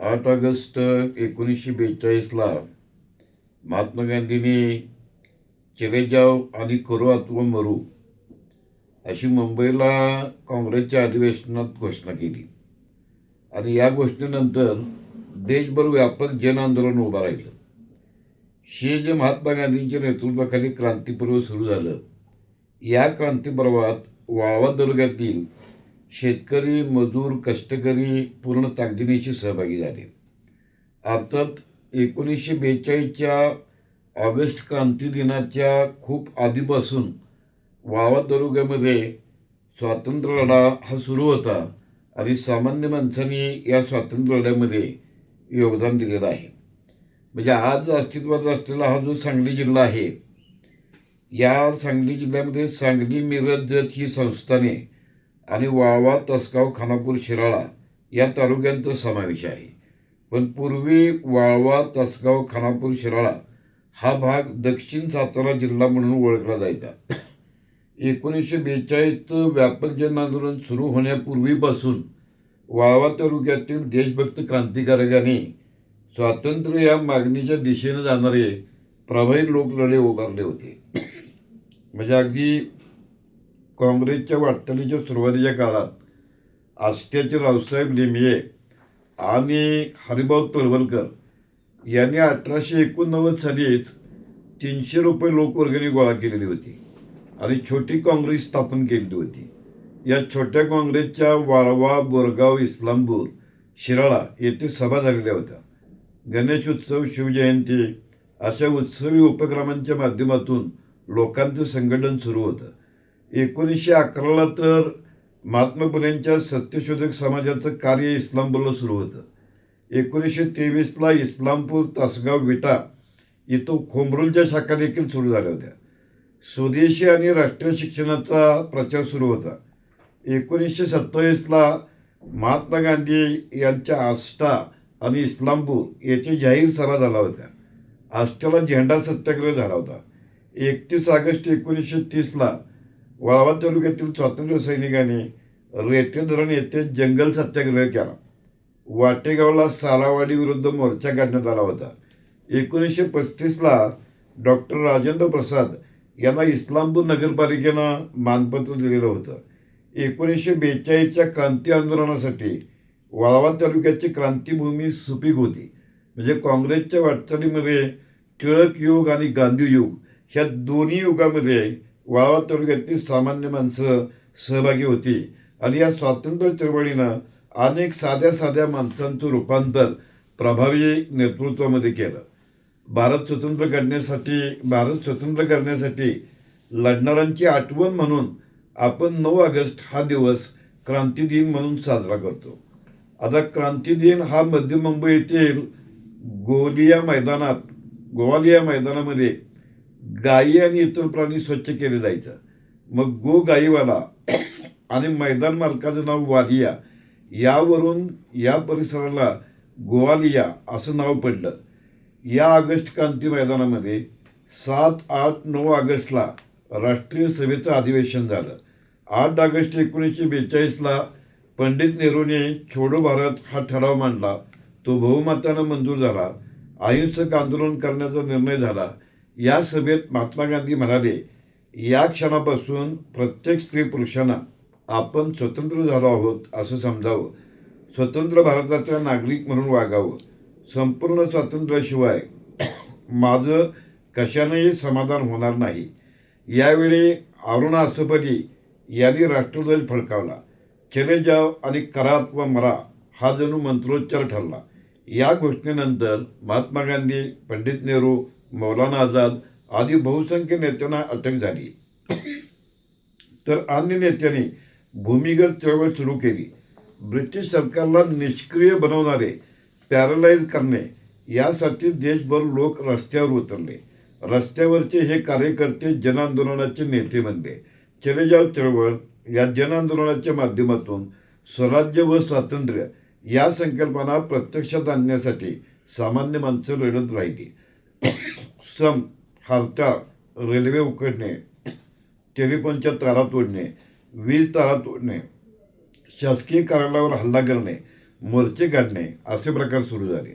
आठ ऑगस्ट एकोणीसशे बेचाळीसला महात्मा गांधींनी चले जाव आणि करो अथवा मरू अशी मुंबईला काँग्रेसच्या अधिवेशनात घोषणा केली. आणि या घोषणेनंतर देशभर व्यापक जन आंदोलन उभं राहिलं. हे जे महात्मा गांधींच्या नेतृत्वाखाली क्रांतीपर्व सुरू झालं या क्रांतीपर्वात वाळवा तालुक्यातील शेतकरी मजूर कष्टकरी पूर्ण ताकदीनेशी सहभागी झाले. अर्थात एकोणीसशे बेचाळीसच्या ऑगस्ट क्रांती दिनाच्या खूप आधीपासून वावा तालुक्यामध्ये स्वातंत्र्य लढा हा सुरू होता आणि सामान्य माणसांनी या स्वातंत्र्य लढ्यामध्ये योगदान दिलेलं आहे. म्हणजे आज अस्तित्वात असलेला हा जो सांगली जिल्हा आहे या सांगली जिल्ह्यामध्ये सांगली मिरज जत ही संस्थाने आणि वाळवा तसगाव खानापूर शिराळा या तालुक्यांचा समावेश आहे. पण पूर्वी वाळवा तसगाव खानापूर शिराळा हा भाग दक्षिण सातारा जिल्हा म्हणून ओळखला जायचा. एकोणीसशे बेचाळीसचं व्यापक जन आंदोलन सुरू होण्यापूर्वीपासून वाळवा तालुक्यातील देशभक्त क्रांतिकारकांनी स्वातंत्र्य या मागणीच्या दिशेनं जाणारे प्रभावी लोकलढे उभारले होते. म्हणजे अगदी काँग्रेसच्या वाटचालीच्या सुरुवातीच्या काळात आष्ट्याचे रावसाहेब लेमिये आणि हरिभाऊ तळवलकर यांनी अठराशे एकोणनव्वद सालीच तीनशे रुपये लोकवर्गणी गोळा केलेली होती आणि छोटी काँग्रेस स्थापन केलेली होती. या छोट्या काँग्रेसच्या वाळवा बोरगाव इस्लामपूर शिराळा येथे सभा झालेल्या होत्या. गणेश उत्सव शिवजयंती अशा उत्सवी उपक्रमांच्या माध्यमातून लोकांचं संघटन सुरू होतं. एकोणीसशे अकराला तर महात्मा फुलेंच्या सत्यशोधक समाजाचं कार्य इस्लामपूरला सुरू होतं. एकोणीसशे तेवीसला इस्लामपूर तासगाव विटा इथं खोमरूलच्या शाखा देखील सुरू झाल्या होत्या. स्वदेशी आणि राष्ट्रीय शिक्षणाचा प्रचार सुरू होता. एकोणीसशे सत्तावीसला महात्मा गांधी यांच्या आष्टा आणि इस्लामपूर येथे जाहीर सभा झाल्या होत्या. आष्ट्याला झेंडा सत्याग्रह झाला होता. एकतीस ऑगस्ट एकोणीसशे तीसला वाळवा तालुक्यातील स्वातंत्र्य सैनिकांनी रेटे धरण येथे जंगल सत्याग्रह केला वाटेगावला सारावाडी विरुद्ध मोर्चा काढण्यात आला होता एकोणीसशे पस्तीसला डॉक्टर राजेंद्र प्रसाद यांना इस्लामपूर नगरपालिकेनं मानपत्र दिलेलं होतं एकोणीसशे बेचाळीसच्या क्रांती आंदोलनासाठी वाळवा तालुक्याची क्रांतीभूमी सुपीक होती म्हणजे काँग्रेसच्या वाटचालीमध्ये टिळक युग आणि गांधी युग ह्या दोन्ही युगामध्ये वाळवा तालुक्यातली सामान्य माणसं सहभागी होती. आणि या स्वातंत्र्य चळवळीनं अनेक साध्या साध्या माणसांचं रूपांतर प्रभावी नेतृत्वामध्ये केलं. भारत स्वतंत्र करण्यासाठी भारत स्वतंत्र करण्यासाठी लढणाऱ्यांची आठवण म्हणून आपण नऊ ऑगस्ट हा दिवस क्रांती दिन म्हणून साजरा करतो. आता क्रांती दिन हा मध्य मुंबई येथील गोलिया मैदानात गोवालिया मैदानामध्ये गायी आणि इतर प्राणी स्वच्छ केले जायचं. मग गो गाईवाला आणि मैदान मालकाचं नाव वालिया यावरून या परिसराला गोवालिया असं नाव पडलं. या ऑगस्ट क्रांती मैदानामध्ये सात आठ नऊ ऑगस्टला राष्ट्रीय सभेचं अधिवेशन झालं. आठ ऑगस्ट एकोणीसशे बेचाळीसला पंडित नेहरूने छोडो भारत हा ठराव मांडला. तो बहुमतानं मंजूर झाला. अहिंसक आंदोलन करण्याचा निर्णय झाला. या सभेत महात्मा गांधी म्हणाले या क्षणापासून प्रत्येक स्त्री पुरुषांना आपण स्वतंत्र झालो आहोत असं समजावं. स्वतंत्र भारताचा नागरिक म्हणून वागावं. संपूर्ण स्वातंत्र्याशिवाय माझं कशानेही समाधान होणार नाही. यावेळी अरुणा असपदी यांनी राष्ट्रध्वज फडकावला. चले जाव आणि करात व मरा हा जणू मंत्रोच्चार ठरला. या घोषणेनंतर महात्मा गांधी पंडित नेहरू मौलाना आझाद आदी बहुसंख्य नेत्यांना अटक झाली. तर अन्य नेत्यांनी भूमिगत चळवळ सुरू केली. ब्रिटिश सरकारला निष्क्रिय बनवणारे पॅरलाइज करणे यासाठी देशभर लोक रस्त्यावर उतरले. रस्त्यावरचे हे कार्यकर्ते जनआंदोलनाचे नेते बनले. चले जाव चळवळ या जनआंदोलनाच्या माध्यमातून स्वराज्य व स्वातंत्र्य या संकल्पना प्रत्यक्षात आणण्यासाठी सामान्य माणसं लढत राहिली. सम हरताळ रेल्वे उकडणे टेलिफोनच्या तारा तोडणे वीज तारा तोडणे शासकीय कार्यालयावर हल्ला करणे मोर्चे काढणे असे प्रकार सुरू झाले.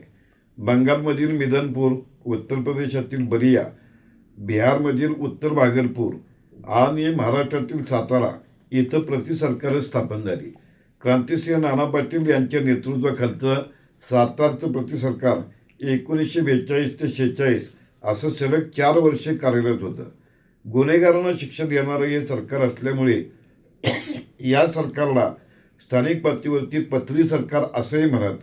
बंगालमधील मिदनपूर उत्तर प्रदेशातील बरिया बिहारमधील उत्तर भागलपूर आणि महाराष्ट्रातील सातारा इथं प्रतिसरकारं स्थापन झाली. क्रांतिसिंह नाना पाटील यांच्या नेतृत्वाखालचं सातारचं प्रतिसरकार एकोणीसशे बेचाळीस ते शेहेचाळीस असं सलग चार वर्षे कार्यरत होतं. गुन्हेगारांना शिक्षा देणारं हे सरकार असल्यामुळे या सरकारला स्थानिक पातळीवरती पथरी सरकार असंही म्हणत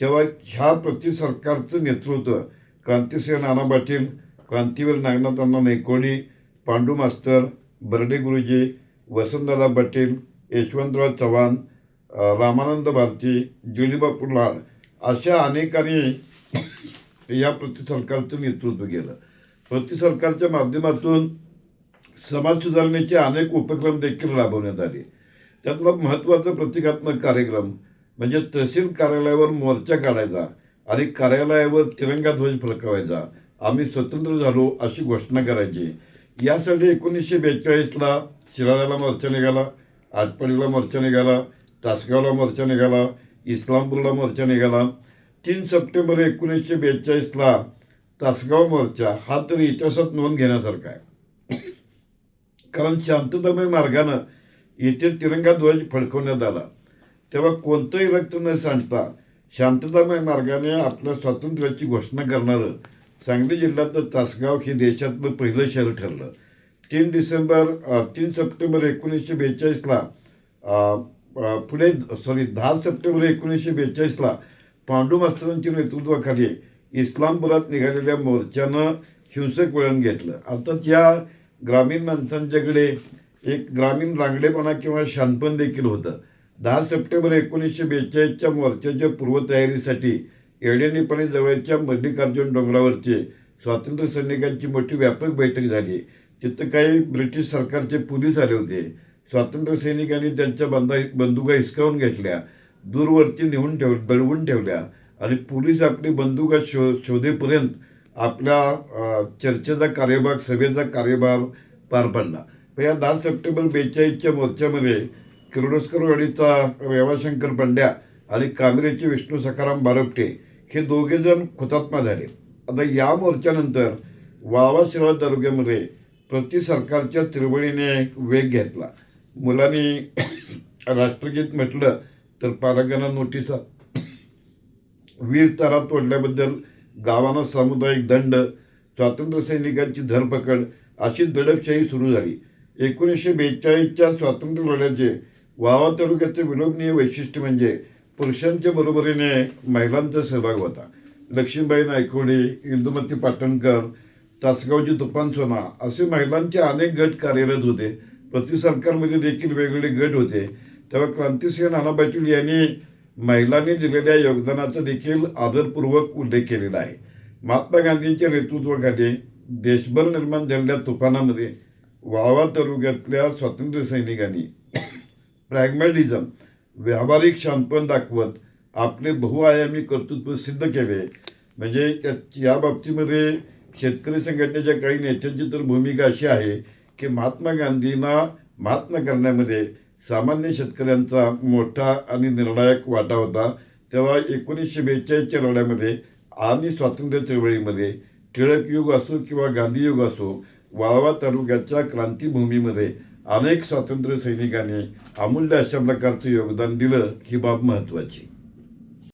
तेव्हा ह्या प्रति सरकारचं नेतृत्व क्रांतिसिंह नाना पाटील क्रांतीवीर नागनाथांना नैकोणी पांडू मास्तर बर्डे गुरुजी वसंतदादा पाटील यशवंतराव चव्हाण रामानंद भारती ज्योतिबापू लाड अशा अनेकांनी या प्रति सरकारचं नेतृत्व केलं. प्रति सरकारच्या माध्यमातून समाज सुधारणेचे अनेक उपक्रम देखील राबवण्यात आले. त्यातला महत्त्वाचा प्रतिकात्मक कार्यक्रम म्हणजे तहसील कार्यालयावर मोर्चा काढायचा आणि कार्यालयावर तिरंगा ध्वज फडकवायचा. आम्ही स्वतंत्र झालो अशी घोषणा करायची. यासाठी एकोणीसशे बेचाळीसला शिराळ्याला मोर्चा निघाला आटपाडीला मोर्चा निघाला तासगावला मोर्चा निघाला इस्लामपूरला मोर्चा निघाला. तीन सप्टेंबर एकोणीसशे बेचाळीसला तासगाव मोर्चा हा तर इतिहासात नोंद घेण्यासारखा आहे. कारण शांततामय मार्गानं येथे तिरंगा ध्वज फडकवण्यात आला. तेव्हा कोणतंही रक्त न सांडता शांततामय मार्गाने आपल्या स्वातंत्र्याची घोषणा करणारं सांगली जिल्ह्यातलं तासगाव हे देशातलं पहिलं शहर ठरलं. तीन डिसेंबर तीन सप्टेंबर एकोणीसशे बेचाळीसला पुढे सॉरी दहा सप्टेंबर एकोणीसशे बेचाळीसला पांडुमास्तरांच्या नेतृत्वाखाली इस्लामपुरात निघालेल्या मोर्चानं हिंसक वळण घेतलं. अर्थात या ग्रामीण माणसांच्याकडे एक ग्रामीण रांगडेपणा किंवा शानपण देखील होतं. दहा सप्टेंबर एकोणीसशे बेचाळीसच्या मोर्चाच्या पूर्वतयारीसाठी येडेनिपणी जवळच्या मल्लिकार्जुन डोंगरावरचे स्वातंत्र्य सैनिकांची मोठी व्यापक बैठक झाली. तिथं काही ब्रिटिश सरकारचे पोलीस आले होते. स्वातंत्र्य सैनिकांनी त्यांच्या बंदा बंदुका हिसकावून घेतल्या. दूरवरती नेऊन ठेव दळवून ठेवल्या. आणि पोलीस आपली बंदुका शो शोधेपर्यंत आपल्या चर्चेचा कार्यभाग सभेचा कार्यभार पार पडला. पण या दहा सप्टेंबर बेचाळीसच्या मोर्चामध्ये किर्लोस्करवाडीचा रेवाशंकर पंड्या आणि कांबरेचे विष्णू सखाराम बारपटे हे दोघेजण हुतात्मा झाले. आता या मोर्चानंतर वावा शिराळ तालुक्यामध्ये प्रति सरकारच्या चळवळीने वेग घेतला. मुलांनी राष्ट्रगीत म्हटलं तर पालकांना नोटिसा. वीज तारा तोडल्याबद्दल गावांना सामुदायिक दंड स्वातंत्र्य सैनिकांची धरपकड अशी दडपशाही सुरू झाली. एकोणीसशे बेचाळीसच्या स्वातंत्र्य लढ्याचे वावा तालुक्याचे विलोभनीय वैशिष्ट्य म्हणजे पुरुषांच्या बरोबरीने महिलांचा सहभाग होता. लक्ष्मीबाई नायकोडे इंदुमती पाटणकर तासगावची तुफान सोना असे महिलांचे अनेक गट कार्यरत होते. प्रति सरकारमध्ये देखील वेगवेगळे गट होते. तेव्हा क्रांतिसिंह नाना पाटील यांनी महिलांनी दिलेल्या योगदानाचा देखील आदरपूर्वक उल्लेख केलेला आहे. महात्मा गांधींच्या नेतृत्वाखाली देशभर निर्माण झालेल्या तुफानामध्ये वाळवा तालुक्यातल्या स्वातंत्र्य सैनिकांनी प्रॅग्मॅटिझम व्यावहारिक शांतपण दाखवत आपले बहुआयामी कर्तृत्व सिद्ध केले. म्हणजे या बाबतीमध्ये शेतकरी संघटनेच्या काही नेत्यांची तर भूमिका अशी आहे की महात्मा गांधींना महात्मा करण्यामध्ये सामान्य शेतकऱ्यांचा मोठा आणि निर्णायक वाटा होता तेव्हा एकोणीसशे बेचाळीसच्या लढ्यामध्ये आणि स्वातंत्र्य चळवळीमध्ये टिळक युग असो किंवा गांधी युग असो वाळवा तालुक्याच्या क्रांतीभूमीमध्ये अनेक स्वातंत्र्य सैनिकांनी अमूल्य अशा प्रकारचं योगदान दिलं ही बाब महत्त्वाची.